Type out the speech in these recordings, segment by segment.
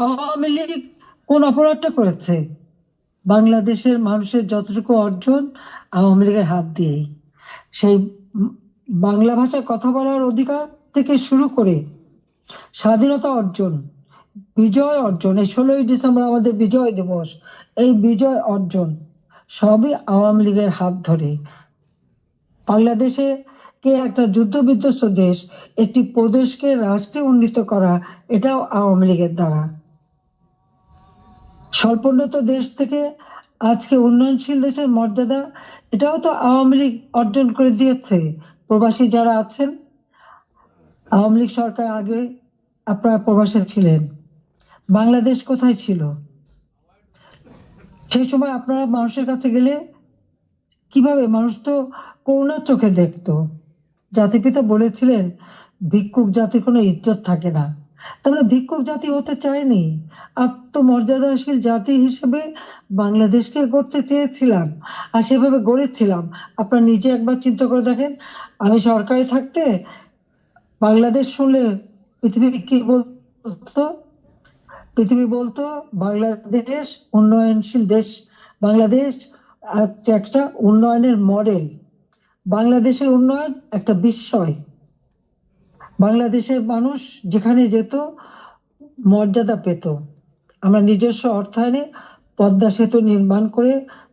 আওয়ামী লীগ কোন অপরাধটা করেছে? বাংলাদেশের মানুষের যতটুকু অর্জন আওয়ামী লীগের হাত দিয়েই। সেই বাংলা ভাষায় কথা বলার অধিকার থেকে শুরু করে স্বাধীনতা অর্জন, বিজয় অর্জন, এই ষোলোই ডিসেম্বর আমাদের বিজয় দিবস, এই বিজয় অর্জন সবই আওয়ামী লীগের হাত ধরে। বাংলাদেশে কে একটা যুদ্ধ বিধ্বস্ত দেশ, একটি প্রদেশকে রাষ্ট্রে উন্নীত করা, এটাও আওয়ামী লীগের দ্বারা। স্বল্পোন্নত দেশ থেকে আজকে উন্নয়নশীল দেশের মর্যাদা এটাও তো আওয়ামী লীগ অর্জন করে দিয়েছে। প্রবাসী যারা আছেন, আওয়ামী লীগ সরকার আগে আপনারা প্রবাসে ছিলেন। বাংলাদেশ কোথায় ছিল? সেই সময় আপনারা মানুষের কাছে গেলে কীভাবে? মানুষ তো করুণার চোখে দেখতো। জাতিপিতা বলেছিলেন, ভিক্ষুক জাতির কোনো ইজ্জত থাকে না। তোমরা ভিক্ষুক জাতি হতে চাইনি আত্মমর্যাদাশীল জাতি হিসেবে বাংলাদেশকে গড়তে চেয়েছিলাম আর সেভাবে গড়েছিলাম। আপনারা নিজে একবার চিন্তা করে দেখেন, আমি সরকারে থাকতে বাংলাদেশ শুনলে পৃথিবী কি বলতো? পৃথিবী বলতো, বাংলাদেশ উন্নয়নশীল দেশ, বাংলাদেশ একটা উন্নয়নের মডেল বাংলাদেশের উন্নয়ন একটা বিস্ময়। বাংলাদেশের মানুষ যেখানে যেত, মর্যাদা পেত। আমরা নিজস্ব অর্থায়নে পদ্মা সেতু নির্মাণ করে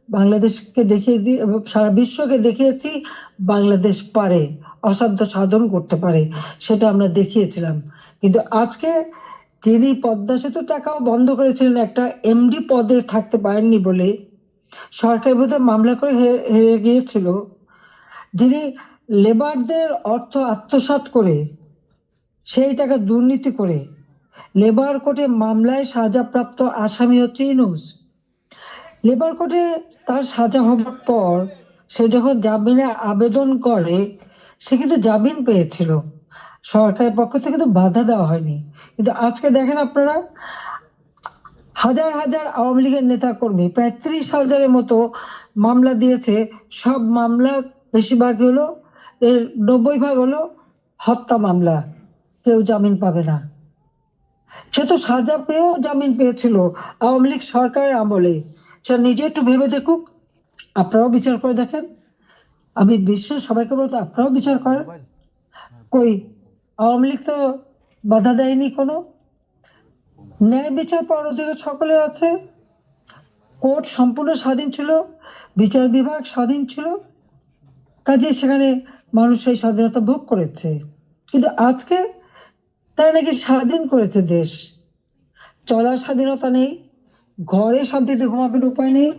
বাংলাদেশকে দেখিয়ে দিই এবং সারা বিশ্বকে দেখিয়েছি বাংলাদেশ পারে, অসাধ্য সাধন করতে পারে, সেটা আমরা দেখিয়েছিলাম। কিন্তু আজকে যিনি পদ্মা সেতু টাকাও বন্ধ করেছিলেন, একটা এমডি পদে থাকতে পারেননি বলে সরকার বোধহয় মামলা করে হেরে গিয়েছিল, যিনি লেবারদের অর্থ আত্মসাৎ করে সেই টাকা দুর্নীতি করে লেবার কোর্টে মামলায় সাজাপ্রাপ্ত আসামি হচ্ছে ইনুস লেবার কোর্টে তার সাজা হবার পর সে যখন জামিনে আবেদন করে, সে কিন্তু জামিন পেয়েছিল। সরকারের পক্ষ থেকে কিন্তু বাধা দেওয়া হয়নি। কিন্তু আজকে দেখেন আপনারা, হাজার হাজার আওয়ামী লীগের নেতা কর্মী প্রায় ত্রিশ হাজারের মতো মামলা দিয়েছে। সব মামলা বেশিরভাগ হলো, এর নব্বই ভাগ হলো হত্যা মামলা। কেউ জামিন পাবে না। সে তো সাজা পেয়েও জামিন পেয়েছিল। আওয়ামী লীগ সরকারের আমলে। সে নিজে একটু ভেবে দেখুক। আপনারাও বিচার করে দেখেন। আমি বিশ্বের সবাইকে বলতো আপনারাও বিচার করেন। কই, আওয়ামী লীগ তো বাধা দেয়নি কোনো। ন্যায় বিচার পাওয়ার অধিকার আছে। কোর্ট সম্পূর্ণ স্বাধীন ছিল। বিচার বিভাগ স্বাধীন ছিল। কাজে সেখানে মানুষ সেই স্বাধীনতা ভোগ করেছে। কিন্তু আজকে তারা নাকি স্বাধীন করেছে দেশ। চলার স্বাধীনতা নেই, ঘরে শান্তিতে ঘুমাবেন উপায় নেই,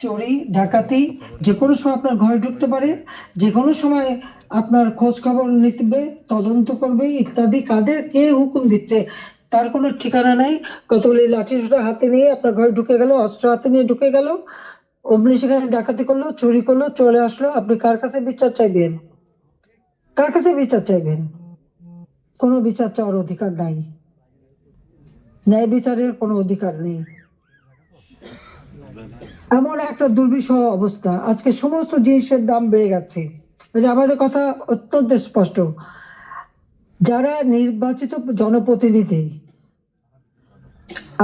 চুরি, ডাকাতি যে কোনো সময় আপনার ঘরে ঢুকতে পারে যে কোনো সময় আপনার খোঁজ খবর নিতে তদন্ত করবে, ইত্যাদি কাদের কে হুকুম দিচ্ছে, তার কোনো ঠিকানা নাই। কতগুলি লাঠি সোটা হাতে নিয়ে আপনার ঘরে ঢুকে গেল, অস্ত্র হাতে নিয়ে ঢুকে গেল, অমনি সেখানে ডাকাতি করল, চুরি করল, চলে আসলো। আপনি কার কাছে বিচার চাইবেন? কার কাছে বিচার চাইবেন? কোনো বিচার চাওয়ার অধিকার নাই। ন্যায় বিচারের কোনো অধিকার নেই। এমন একটা দুর্বিষহ অবস্থা। আজকে সমস্ত জিনিসের দাম বেড়ে গেছে। এই যে আমাদের কথা অত্যন্ত স্পষ্ট। যারা নির্বাচিত জনপ্রতিনিধি,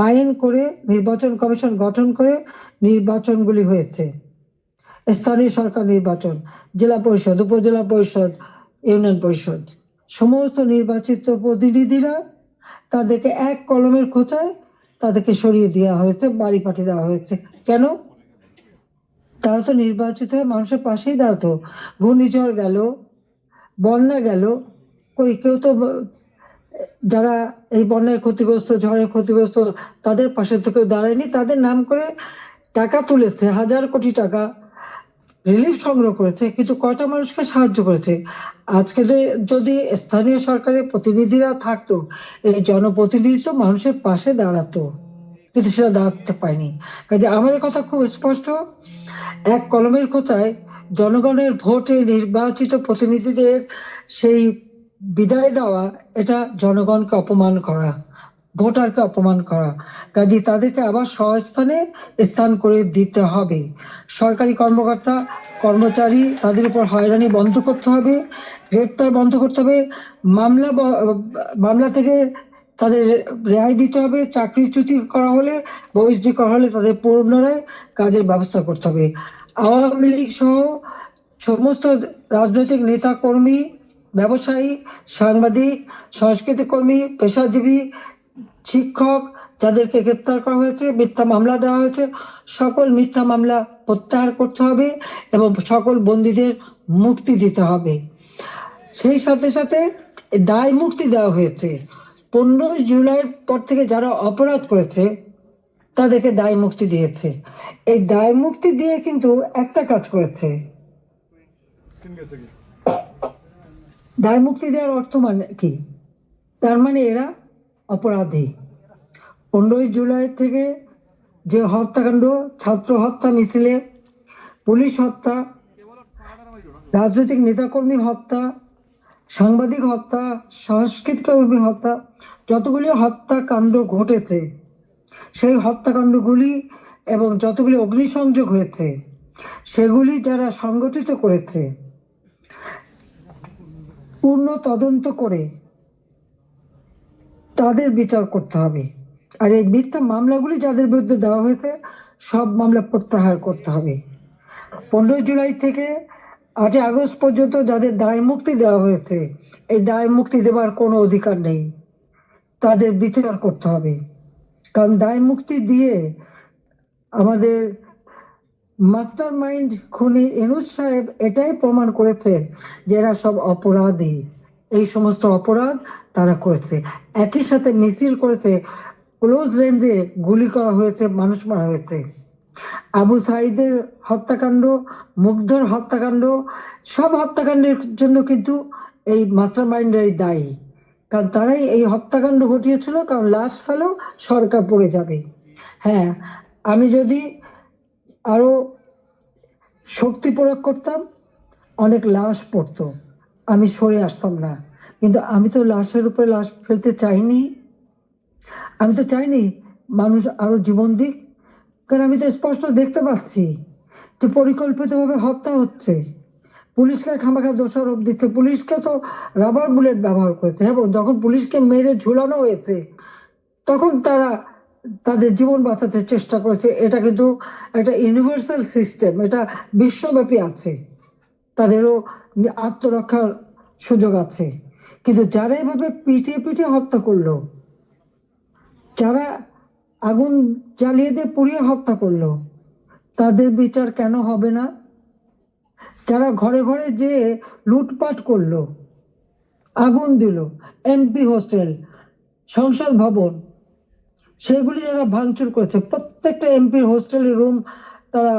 আইন করে নির্বাচন কমিশন গঠন করে নির্বাচনগুলি হয়েছে। স্থানীয় সরকার নির্বাচন, জেলা পরিষদ, উপজেলা পরিষদ, ইউনিয়ন পরিষদ। সমস্ত নির্বাচিত প্রতিনিধিরা তাদেরকে এক কলমের খোঁচায় তাদেরকে সরিয়ে দেওয়া হয়েছে, বাড়ি পাঠিয়ে দেওয়া হয়েছে। কেন? তারা তো নির্বাচিত হয়ে মানুষের পাশেই দাঁড়াতো। ঘূর্ণিঝড় গেল, বন্যা গেল, কই কেউ তো যারা এই বন্যায় ক্ষতিগ্রস্ত, ঝড়ে ক্ষতিগ্রস্ত, তাদের পাশে তো কেউ দাঁড়ায়নি। তাদের নাম করে টাকা তুলেছে, হাজার কোটি টাকা। রিলিফ সংগ্রহ করেছে, কিন্তু কয়টা মানুষকে সাহায্য করেছে? আজকে যদি স্থানীয় সরকারের প্রতিনিধিরা থাকতো, এই জনপ্রতিনিধি তো মানুষের পাশে দাঁড়াতো, কিন্তু সেটা দাঁড়াতে পারেনি। কাজে আমাদের কথা খুব স্পষ্ট, এক কলমের কোথায় জনগণের ভোটে নির্বাচিত প্রতিনিধিদের সেই বিদায় দেওয়া, এটা জনগণকে অপমান করা। ভোটারকে অপমান করা। কাজে তাদেরকে আবার স্বস্থানে স্থান করে দিতে হবে। সরকারি কর্মকর্তা, কর্মচারী তাদের উপর হয়রানি বন্ধ করতে হবে, গ্রেপ্তার বন্ধ করতে হবে, মামলা মামলা থেকে তাদের রেহাই দিতে হবে চাকরিচ্যুতি করা হলে বহিষ্কৃত করা হলে তাদের পুনরায় কাজের ব্যবস্থা করতে হবে। আওয়ামী লীগ সহ সমস্ত রাজনৈতিক নেতা কর্মী ব্যবসায়ী, সাংবাদিক সংস্কৃতি কর্মী পেশাজীবী শিক্ষক যাদেরকে গ্রেপ্তার করা হয়েছে, মিথ্যা মামলা দেওয়া হয়েছে, সকল মিথ্যা মামলা প্রত্যাহার করতে হবে এবং সকল বন্দীদের মুক্তি দিতে হবে। সেই সাথে সাথে দায় মুক্তি দেওয়া হয়েছে। পনেরোই জুলাইয়ের পর থেকে যারা অপরাধ করেছে, তাদেরকে দায় মুক্তি দিয়েছে। এই দায় মুক্তি দিয়ে কিন্তু একটা কাজ করেছে। দায় মুক্তি দেওয়ার অর্থ মানে কি? তার মানে এরা অপরাধী। পনেরোই জুলাই থেকে যে হত্যাকাণ্ড, ছাত্র হত্যা, মিছিলে পুলিশ হত্যা, রাজনৈতিক নেতাকর্মী হত্যা, সাংবাদিক হত্যা সংস্কৃত কর্মী হত্যা, যতগুলি হত্যাকাণ্ড ঘটেছে, সেই হত্যাকাণ্ডগুলি এবং যতগুলি অগ্নিসংযোগ হয়েছে, সেগুলি যারা সংগঠিত করেছে, পূর্ণ তদন্ত করে তাদের বিচার করতে হবে। আর এই মিথ্যা মামলাগুলি যাদের বিরুদ্ধে দেওয়া হয়েছে, সব মামলা প্রত্যাহার করতে হবে। পনেরোই জুলাই থেকে আটই আগস্ট পর্যন্ত যাদের দায় মুক্তি দেওয়া হয়েছে, এই দায় মুক্তি দেওয়ার কোনো অধিকার নেই। তাদের বিচার করতে হবে। কারণ দায় মুক্তি দিয়ে আমাদের মাস্টার মাইন্ড খুনি এনুস সাহেব এটাই প্রমাণ করেছেন যে এরা সব অপরাধী। এই সমস্ত অপরাধ তারা করেছে। একই সাথে মিছিল করেছে ক্লোজ রেঞ্জে গুলি করা হয়েছে, মানুষ মারা হয়েছে। আবু সাইদের হত্যাকাণ্ড, মুগ্ধর হত্যাকাণ্ড, সব হত্যাকাণ্ডের জন্য কিন্তু এই মাস্টার মাইন্ডারই দায়ী। কারণ তারাই এই হত্যাকাণ্ড ঘটিয়েছিল, কারণ লাশ ফেলেও সরকার পড়ে যাবে। হ্যাঁ আমি যদি আরও শক্তি প্রয়োগ করতাম, অনেক লাশ পড়তো। আমি সরে আসতাম না। কিন্তু আমি তো লাশের উপরে লাশ ফেলতে চাইনি। আমি তো চাইনি মানুষ আরও জীবন দিক। কারণ আমি তো স্পষ্ট দেখতে পাচ্ছি যে পরিকল্পিতভাবে হত্যা হচ্ছে। পুলিশকে খামাখা দোষারোপ দিচ্ছে। পুলিশকে তো রাবার বুলেট ব্যবহার করেছে। এবং যখন পুলিশকে মেরে ঝুলানো হয়েছে, তখন তারা তাদের জীবন বাঁচাতে চেষ্টা করেছে। এটা কিন্তু একটা ইউনিভার্সাল সিস্টেম এটা বিশ্বব্যাপী আছে। তাদেরও আত্মরক্ষার সুযোগ আছে। কিন্তু যারা এভাবে পিটিয়ে পিটিয়ে হত্যা করল, যারা আগুন জ্বালিয়ে দিয়ে পুড়িয়ে হত্যা করল, তাদের বিচার কেন হবে না? যারা ঘরে ঘরে যে লুটপাট করল, আগুন দিল এমপি হোস্টেল, সংসদ ভবন, সেগুলি যারা ভাঙচুর করেছে, প্রত্যেকটা এমপির হোস্টেলের রুম তারা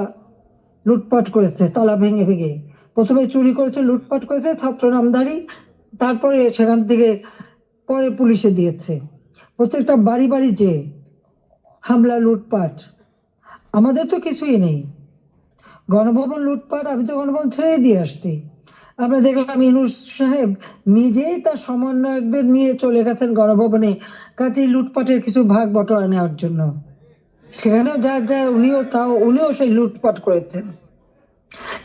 লুটপাট করেছে, তালা ভেঙে ভেঙে। প্রথমে চুরি করেছে, লুটপাট করেছে, ছাত্র নামধারী তারপরে সেখান থেকে পরে পুলিশে দিয়েছে। প্রত্যেকটা বাড়ি বাড়ি যে হামলা, লুটপাট, আমাদের তো কিছুই নেই। গণভবন লুটপাট আমি তো গণভবন ছেড়ে দিয়ে আসছি। আমরা দেখলাম ইনুস সাহেব নিজেই তার সমন্বয়কদের নিয়ে চলে গেছেন গণভবনে কাজে লুটপাটের কিছু ভাগ বটরা নেওয়ার জন্য। সেখানেও যা যা উনিও তাও, উনিও সেই লুটপাট করেছেন।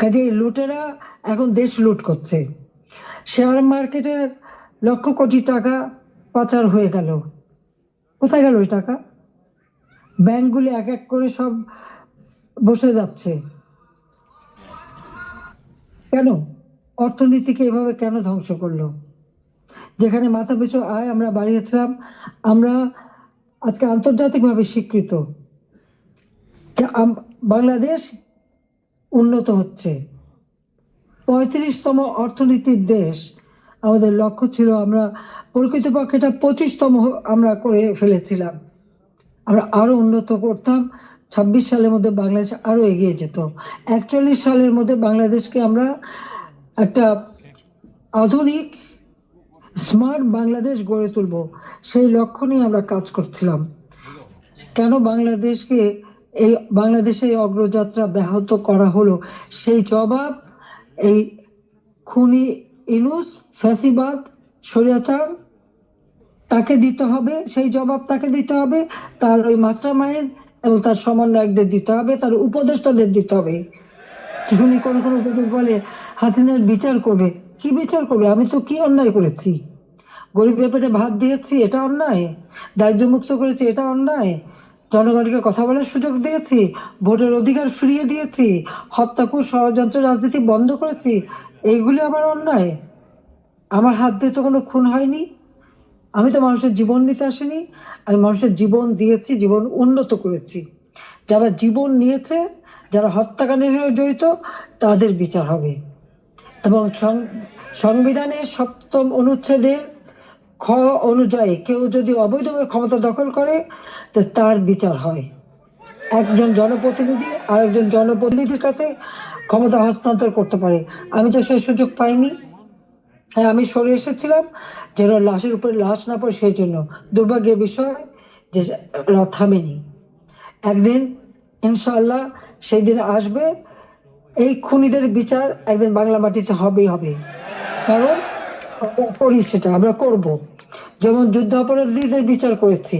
কাজে এই লুটেরা এখন দেশ লুট করছে। শেয়ার মার্কেটের লক্ষ কোটি টাকা পাচার হয়ে গেল। কোথায় গেল ওই টাকা? ব্যাংকগুলি এক এক করে সব বসে যাচ্ছে। কেন? অর্থনীতিকে এভাবে কেন ধ্বংস করল? যেখানে মাথা পিছু আয় আমরা বাড়িয়েছিলাম, আমরা আজকে আন্তর্জাতিকভাবে স্বীকৃত। বাংলাদেশ উন্নত হচ্ছে। পঁয়ত্রিশতম অর্থনীতির দেশ। আমাদের লক্ষ্য ছিল আমরা প্রকৃতপক্ষে এটা পঁচিশতম আমরা করে ফেলেছিলাম। আমরা আরও উন্নত করতাম। ছাব্বিশ সালের মধ্যে বাংলাদেশ আরও এগিয়ে যেত। একচল্লিশ সালের মধ্যে বাংলাদেশকে আমরা একটা আধুনিক, স্মার্ট বাংলাদেশ গড়ে তুলব। সেই লক্ষ্য নিয়ে আমরা কাজ করছিলাম। কেন বাংলাদেশকে এই বাংলাদেশে এই অগ্রযাত্রা ব্যাহত করা হলো। সেই জবাব এই খুনি ইনুস ফ্যাসিবাদ স্বৈরাচার তাকে দিতে হবে, সেই জবাব তাকে দিতে হবে, তার ওই মাস্টার মাইন্ড এবং তার সমন্বয়কদের দিতে হবে, তার উপদেষ্টাদের দিতে হবে। উনি কোন কোন উপদেশ বলে হাসিনার বিচার করবে। কি বিচার করবে? আমি তো কি অন্যায় করেছি? গরিবের পেটে ভাত দিয়েছি, এটা অন্যায়? দারিদ্র্য মুক্ত করেছি, এটা অন্যায়? জনগণকে কথা বলার সুযোগ দিয়েছি, ভোটের অধিকার ফিরিয়ে দিয়েছি হত্যাকুর ষড়যন্ত্র রাজনীতি বন্ধ করেছি, এইগুলি আমার অন্যায়। আমার হাত দিয়ে তো কোনো খুন হয়নি। আমি তো মানুষের জীবন নিতে আসিনি। আমি মানুষের জীবন দিয়েছি, জীবন উন্নত করেছি। যারা জীবন নিয়েছে, যারা হত্যাকাণ্ডের জড়িত, তাদের বিচার হবে। এবং সংবিধানের সপ্তম অনুচ্ছেদের খ অনুযায়ী কেউ যদি অবৈধভাবে ক্ষমতা দখল করে, তো তার বিচার হয়। একজন জনপ্রতিনিধি আর একজন জনপ্রতিনিধির কাছে ক্ষমতা হস্তান্তর করতে পারে। আমি তো সেই সুযোগ পাইনি। হ্যাঁ আমি সরে এসেছিলাম, যেন লাশের উপরে লাশ না পড়ে, সেই জন্য। দুর্ভাগ্যের বিষয় যে থামেনি। একদিন ইনশাল্লাহ সেই দিন আসবে। এই খুনিদের বিচার একদিন বাংলা মাটিতে হবেই হবে। কারণ করি সেটা আমরা করব। যেমন যুদ্ধ অপরাধীদের বিচার করেছি।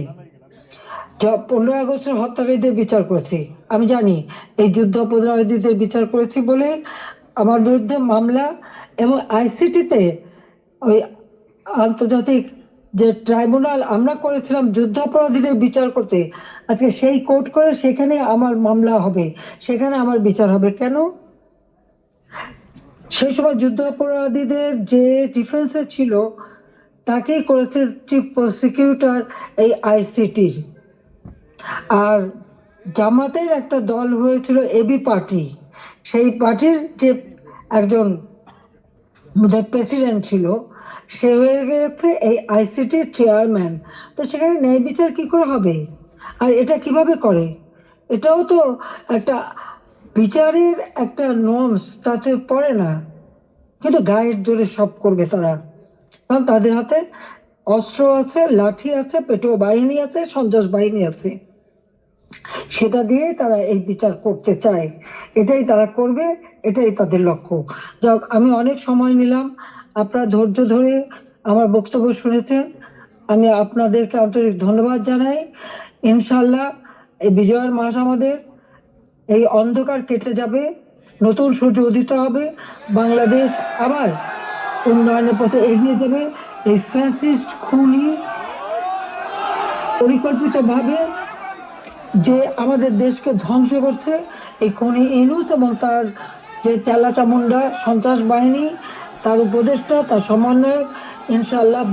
পনেরোই আগস্টের হত্যাকারীদের বিচার করেছি। আমি জানি, এই যুদ্ধ অপরাধীদের বিচার করেছি বলে আমার বিরুদ্ধে মামলা এবং আইসিটিতে ওই আন্তর্জাতিক যে ট্রাইব্যুনাল, আমরা করেছিলাম যুদ্ধ অপরাধীদের বিচার করতে। আজকে সেই কোর্ট করে সেখানে আমার মামলা হবে, সেখানে আমার বিচার হবে। কেন? সেই সময় যুদ্ধ অপরাধীদের যে ডিফেন্সে ছিল, তাকেই করেছে চিফ প্রসিকিউটর এই আইসিটির আর জামাতের একটা দল হয়েছিল এবি পার্টি সেই পার্টির যে একজন প্রেসিডেন্ট ছিল, সে হয়ে গেছে এই আইসিটির চেয়ারম্যান তো সেখানে ন্যায় বিচার কি করে হবে? আর এটা কীভাবে করে? এটাও তো একটা বিচারের একটা নর্মস তাতে পড়ে না। কিন্তু গায়ের জোরে সব করবে তারা। কারণ তাদের হাতে অস্ত্র আছে, লাঠি আছে পেটো বাহিনী আছে, সন্ত্রাস বাহিনী আছে। সেটা দিয়ে তারা এই বিচার করতে চায়। এটাই তারা করবে, এটাই তাদের লক্ষ্য। যাক, আমি অনেক সময় নিলাম। আপনারা ধৈর্য ধরে আমার বক্তব্য শুনেছেন। আমি আপনাদেরকে আন্তরিক ধন্যবাদ জানাই। ইনশাল্লাহ এই বিজয়ের মাস আমাদের এই অন্ধকার কেটে যাবে, নতুন সূর্য উদিত হবে, বাংলাদেশ আবার উন্নয়নের পথে এগিয়ে যাবে। এই ফ্যাসিস্ট খুনি পরিকল্পিতভাবে যে আমাদের দেশকে ধ্বংস করছে, এই খনি ইনুস এবং তার যে চালা চামুন্ডা সন্ত্রাস বাহিনী, তার উপদেষ্টা, তার সমন্বয়ক, ইনশাআল্লাহ